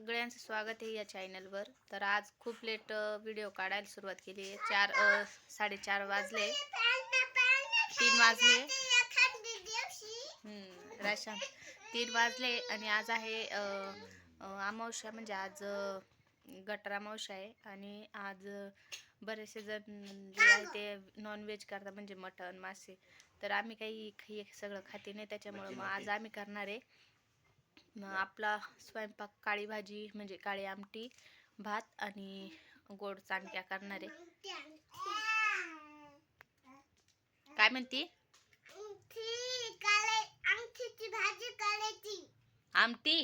सगळ्यांचं स्वागत आहे या चॅनलवर तर आज खूप लेट व्हिडिओ काढायला सुरुवात केली आहे. चार साडेचार वाजले. तीन वाजले. राशा राशन. तीन वाजले आणि आज आहे अमावस्या म्हणजे आज गटर अमावस्या आहे. आणि आज बरेचसे जण जे आहे ते नॉनव्हेज करतात म्हणजे मटण मासे. तर आम्ही काही सगळं खाते नाही त्याच्यामुळं मग आज आम्ही करणार आहे. आपला स्वयंपाक काळी भाजी म्हणजे काळी आमटी भात आणि गोड चांडक्या करणार. आहे काय म्हणती? आमटी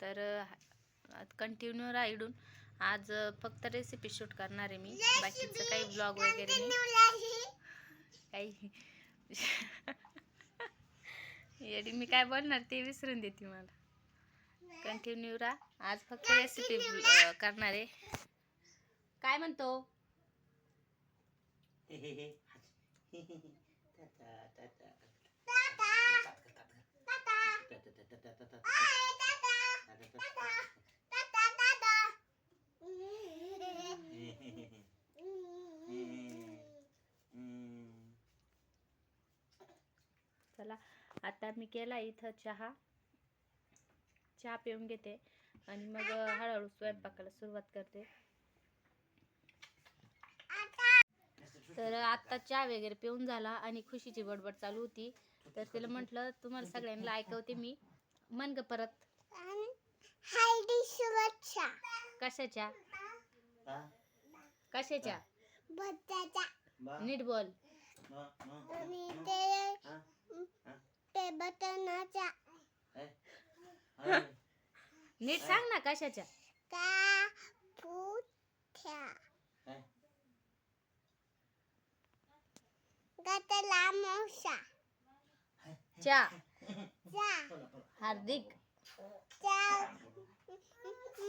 तर कंटिन्यू राहिडून आज फक्त रेसिपी शूट करणार आहे मी. बाकीचं काही ब्लॉग वगैरे काही येडी मी काय बोलणार? ते विसरून देते मला. कंटिन्यू राहा. आज फक्त रेसिपी करणार आहे. काय म्हणतो? चला. आता मी केला इथं चहा. चहा पिऊन घेते आणि मग हळूहळू स्वयंपाकाला सुरुवात करते. तर आता चहा वगैरे पिऊन झाला आणि खुशीची बडबड चालू होती. तर तिला म्हटलं तुम्हाला सगळ्यांना ऐकवते मी. मन ग परत. कशाच्या? कशाच्या? नीट बोल. बटनाचा नीट सांग ना कशाच्या? का पुठ्या. गटला मोशा चा चा हार्दिक. चा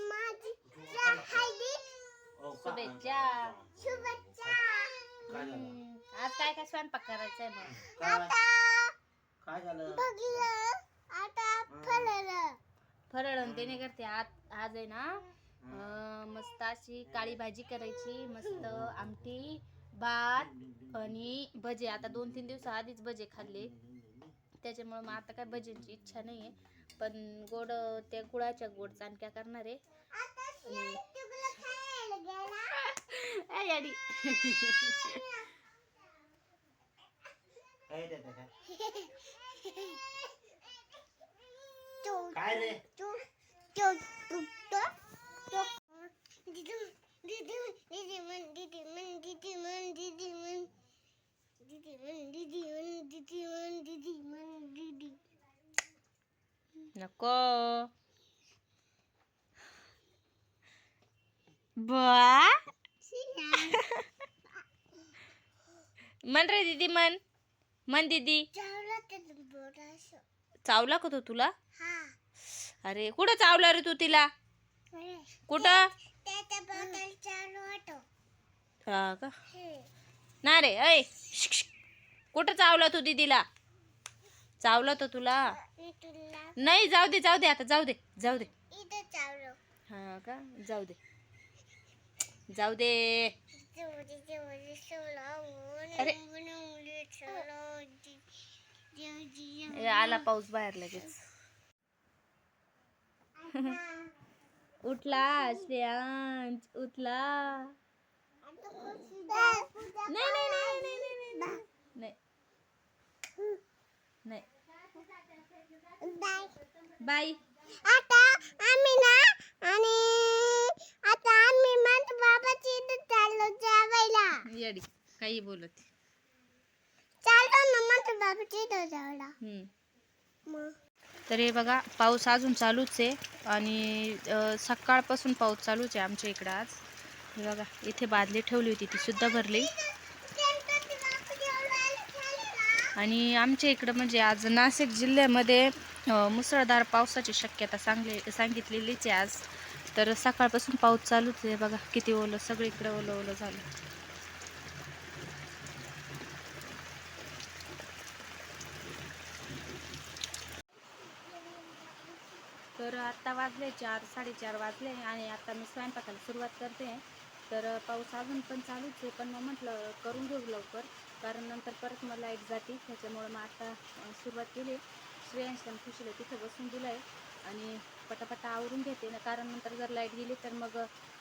माझी चा हल्दी शुभेच्छा. शुभेच्छा. आज काय काय स्वयंपाक करायचा आहे मग? आता काय झालं? बघलं. आता फळलं फरळ ते नाही करते. आज आज आहे ना अं, मस्त अशी काळी भाजी करायची. मस्त आमटी भात आणि भजे. आता दोन तीन दिवस आधीच भजे खाल्ले. त्याच्यामुळे मग आता काय भजींची इच्छा नाही आहे पण गोड त्या गुळाच्या गोड चाणक्या करणार आहे. आता शिळी तुला खायला गेला. ए, याडी. काय रे दादा? तू Nako. Ba? Man, Didi, man. Man, Didi. Jauh, चावला तर का तो तुला? हा. अरे कुठं चावला रे तू तिला? कुठं? हा का? ना रे अय. कुठं चावला तू दीदीला? चावला तो तुला. नाही जाऊ दे जाऊ दे आता जाऊ दे जाऊ दे. हा का? जाऊ दे. जाऊ दे. अरे. आला पाऊस बाहेर लगेच. उठला श्रेयांश उठला. नाही नाही नाही नाही नाही बाय आता आम्ही ना आणि आता आम्ही मग बाबाची चाललो जेवायला. येडी काही बोलत हम्म. मग? तर हे बघा पाऊस अजून चालूच आहे आणि अ, सकाळपासून पाऊस चालूच आहे आमच्या इकडं आज. हे बघा इथे बादली ठेवली होती ती सुद्धा भरली. आणि आमच्या इकडं म्हणजे आज नाशिक जिल्ह्यामध्ये अ, मुसळधार पावसाची शक्यता सांगली सांगितलेलीच आहे आज. तर सकाळपासून पाऊस चालूच आहे बघा किती ओलं सगळीकडे ओलं ओलं झालं. तर आत्ता वाजले चार साडेचार वाजले आणि आता मी स्वयंपाकाला सुरुवात करते. तर पाऊस अजून पण चालूच आहे पण मग म्हटलं करून घेऊ लवकर. कारण नंतर परत मला लाइट जाते त्याच्यामुळं मग आत्ता सुरुवात केली. श्रेयांश खुशीला तिथं बसून दिलं आहे आणि पटापटा आवरून घेते. ना कारण नंतर जर लाइट गेली तर मग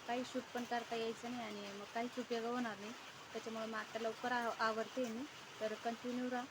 काही शूट पण करता यायचं नाही आणि मग काहीच उपयोग होणार नाही. त्याच्यामुळे मग आता लवकर आव आवरते मी. तर कंटिन्यू राहा.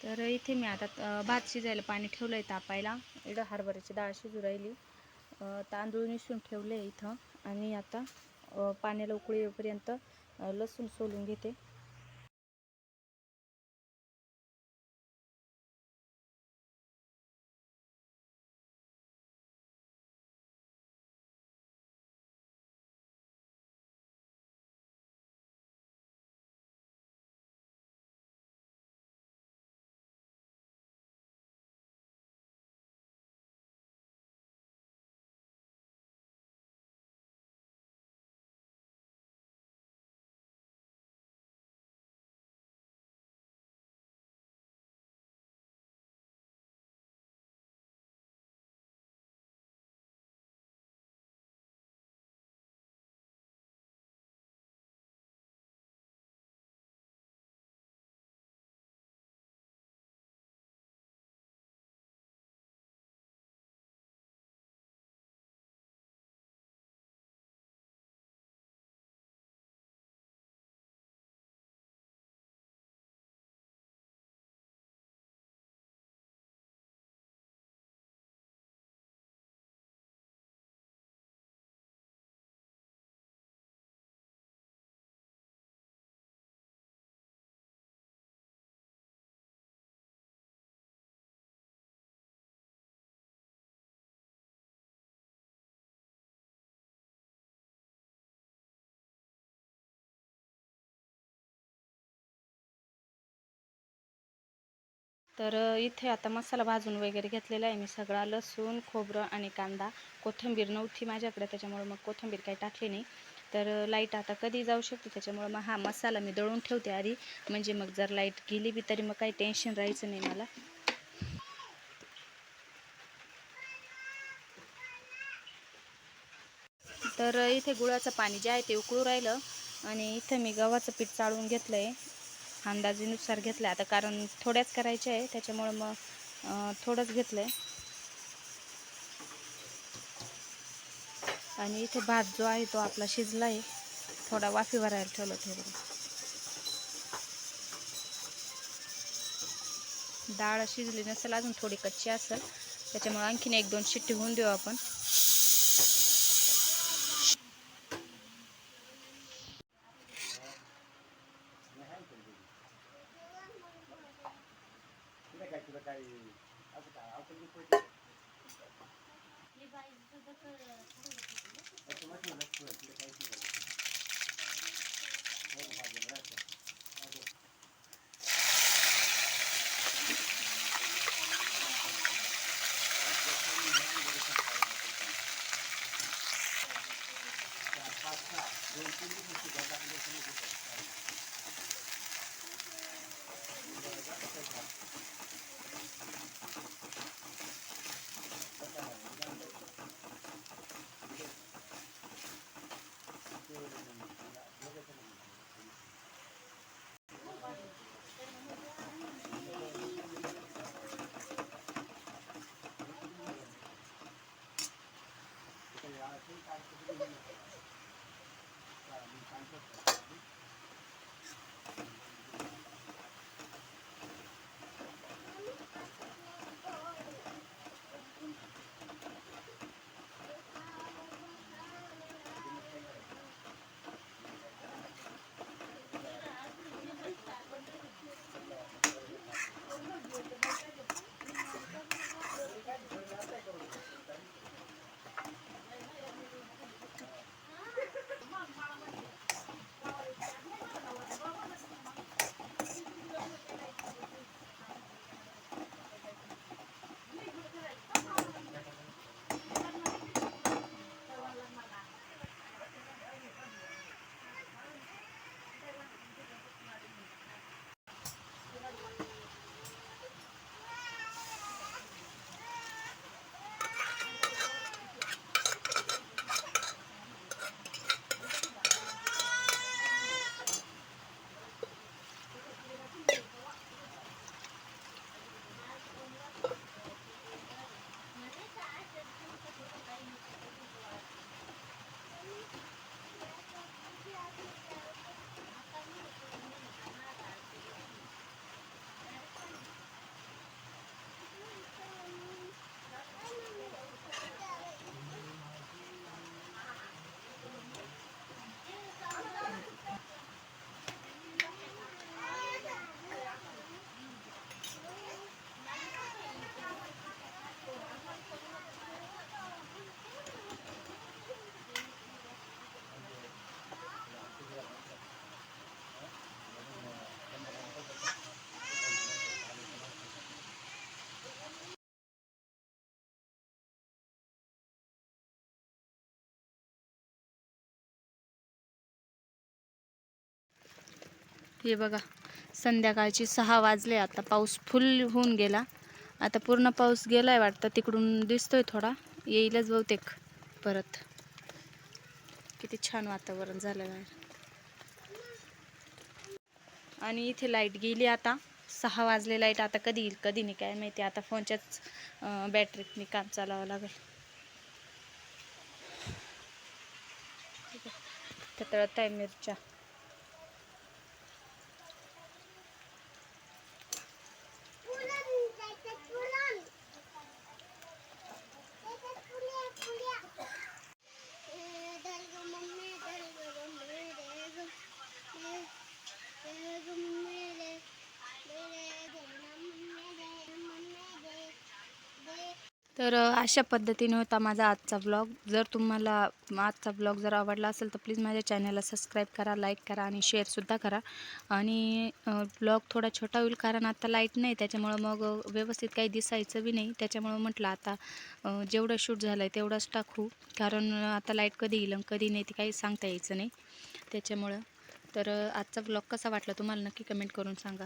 तर इथे मी आता भात शिजायला पाणी ठेवलं आहे तापायला. इकडं हरभऱ्याची डाळ शिजू राहिली. तांदूळ निसून ठेवले इथं. आणि आता पाण्याला उकळी येईपर्यंत लसूण सोलून घेते. तर इथे आता मसाला भाजून वगैरे घेतलेला आहे मी सगळा लसूण खोबरं आणि कांदा कोथिंबीर नव्हती माझ्याकडे त्याच्यामुळे मग कोथिंबीर काही टाकली नाही. तर लाइट आता कधी जाऊ शकते त्याच्यामुळं मग हा मसाला मी दळून ठेवते आधी. म्हणजे मग जर लाइट गेली बी तरी मग काही टेन्शन राहायचं नाही मला. तर इथे गुळाचं पाणी जे आहे ते उकळू राहिलं. आणि इथं मी गव्हाचं पीठ चाळून घेतलं आहे अंदाजेनुसार घेतलं आहे आता कारण थोड्याच करायच्या आहे त्याच्यामुळं मग थोडंच घेतलं आहे आणि इथे भात जो आहे तो आपला शिजला आहे थोडा वाफी भरायला ठेवलं थोडं. डाळ शिजली नसेल अजून थोडी कच्ची असेल. त्याच्यामुळे आणखीन एक दोन शिट्टी होऊन देऊ आपण. हे बघा संध्याकाळची सहा वाजले आता पाऊस फुल होऊन गेला. आता पूर्ण पाऊस गेला आहे वाटतं तिकडून दिसतोय थोडा. येईलच बहुतेक परत. किती छान वातावरण झालं बाहेर. आणि इथे लाइट गेली आता. सहा वाजले लाइट आता कधी येईल कधी नाही काय माहिती. आता फोनच्याच बॅटरीतनी काम चालावं लागेल. तर तळत आहे मिरच्या पुरण जायचं पुरण त्याच्यात पुल्या पुल्या दल ग मम्मी दल ग मम्मी रे ग रे रे ग मम्मी रे रे रे ग मम्मी रे मम्मी रे रे तर अशा पद्धतीने होता माझा आजचा ब्लॉग जर तुम्हाला आजचा ब्लॉग जर आवडला असेल तर प्लीज माझ्या चॅनलला सबस्क्राईब करा लाईक करा आणि शेअरसुद्धा करा. आणि ब्लॉग थोडा छोटा होईल कारण आता लाइट नाही त्याच्यामुळं मग व्यवस्थित काही दिसायचं बी नाही. त्याच्यामुळं म्हटलं आता जेवढं शूट झालं आहे तेवढंच टाकू. कारण आता लाइट कधी येईल आणि कधी नाही ते काही सांगता यायचं नाही. त्याच्यामुळं. तर आजचा ब्लॉग कसा वाटला तुम्हाला नक्की कमेंट करून सांगा.